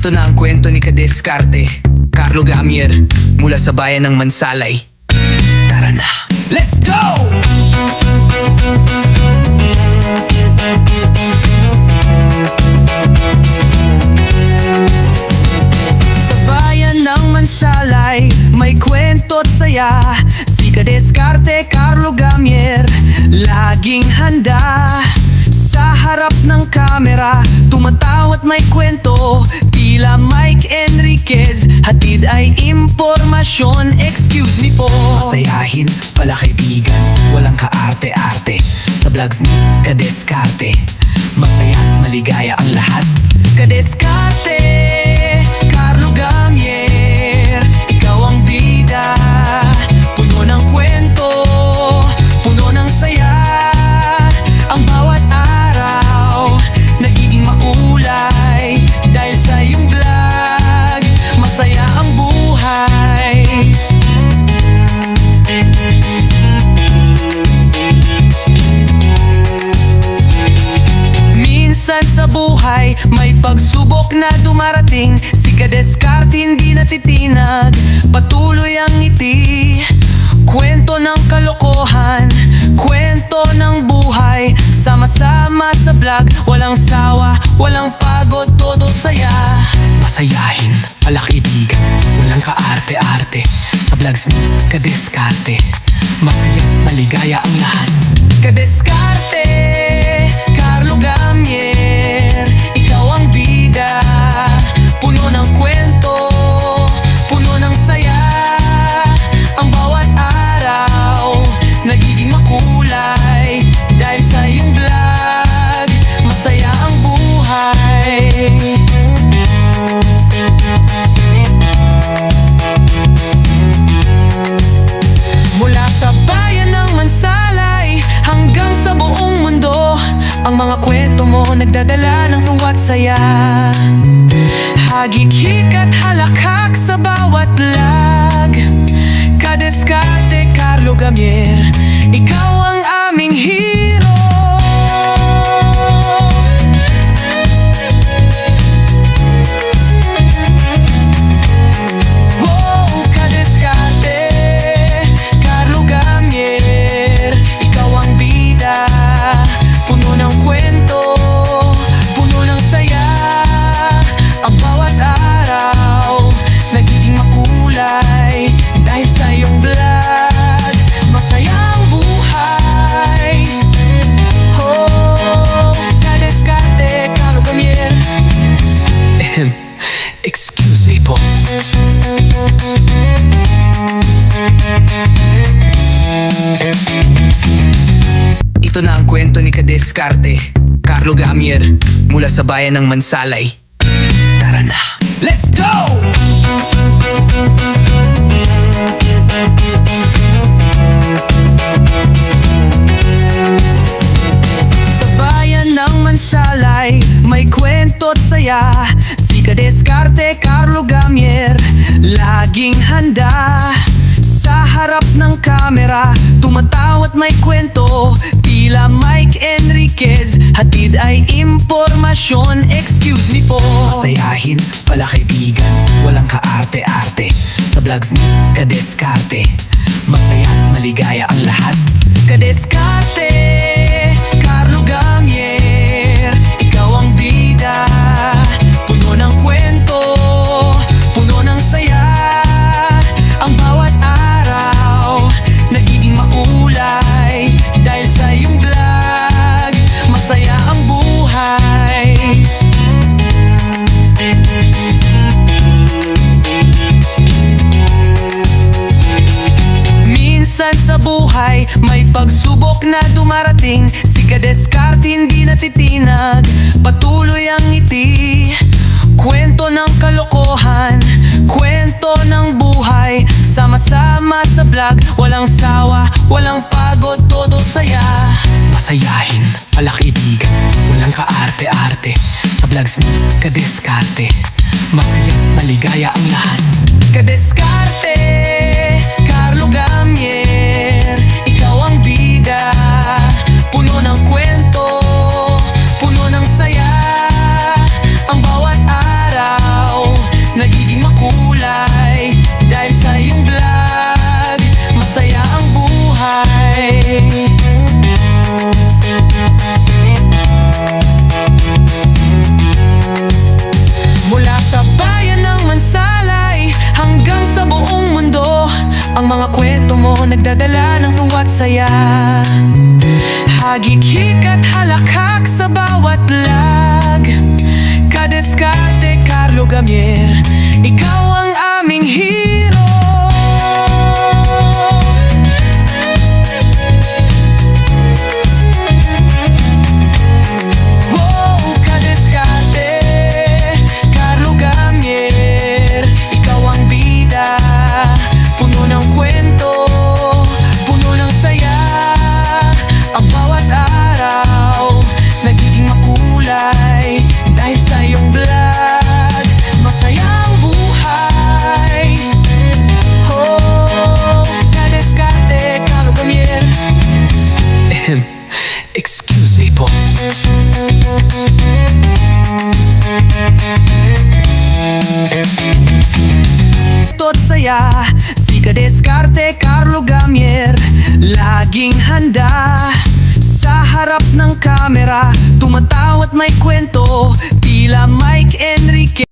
Ito na ang kwento ni Kadeskarte, Carlo Gamier, mula sa bayan ng Mansalay. Tara na! Let's go! Sa bayan ng Mansalay, may kwento't saya Si Kadeskarte, Carlo Gamier, laging handa Sa harap ng kamera, tumatawa at may kwento Tila Mike Enriquez, hatid ay impormasyon Excuse me po. Masayahin, pala kaibigan, walang kaarte-arte. Sa vlogs ni Kadeskarte Masaya, maligaya ang lahat. Kadeskarte, May pagsubok na dumarating Si Kadeskarte hindi natitinag. Patuloy ang ngiti Kwento ng kalokohan Kwento ng buhay. Sama-sama sa vlog Walang sawa, walang pagod Todo saya. Masayahin, palakibigan Walang kaarte-arte. Sa vlogs ni Kadeskarte Masaya, maligaya ang lahat. Kadeskarte kwento mo nagdadala ng tuwa't saya. Hagikik at halakak sa bawat vlog. Kadeskarte Carlo Gamier Ikaw ang aming hero Excuse me po Ito na ang kwento ni Kadeskarte, Carlo Gamier, mula sa bayan ng Mansalay. Tara na. Let's go! Sa bayan ng Mansalay, may kwento't saya Si Kadeskarte, Carlo Gamier, laging handa Sa harap ng kamera, tumatawa at may kwento Tila Mike Enriquez, hatid ay impormasyon Excuse me po. Masayahin, pala kaibigan, walang kaarte-arte. Sa vlogs ni Kadeskarte Masaya, maligaya ang lahat pagsubok na dumarating Si Kadeskarte hindi natitinag. Patuloy ang ngiti Kwento ng kalokohan Kwento ng buhay. Sama-sama sa vlog Walang sawa, walang pagod Todo saya. Masayahin, palakibigan Walang kaarte-arte. Sa vlogs ni Kadeskarte Masaya, maligaya ang lahat. Kadeskarte mo nagdadala ng tuwa't saya. Hagikik at halakak sa bawat vlog Kadeskarte Carlo Gamier Ikaw saya Si Kadeskarte Carlo Gamier. Laging handa Sa harap ng kamera Tumatawa at may kwento Tila Mike Enrique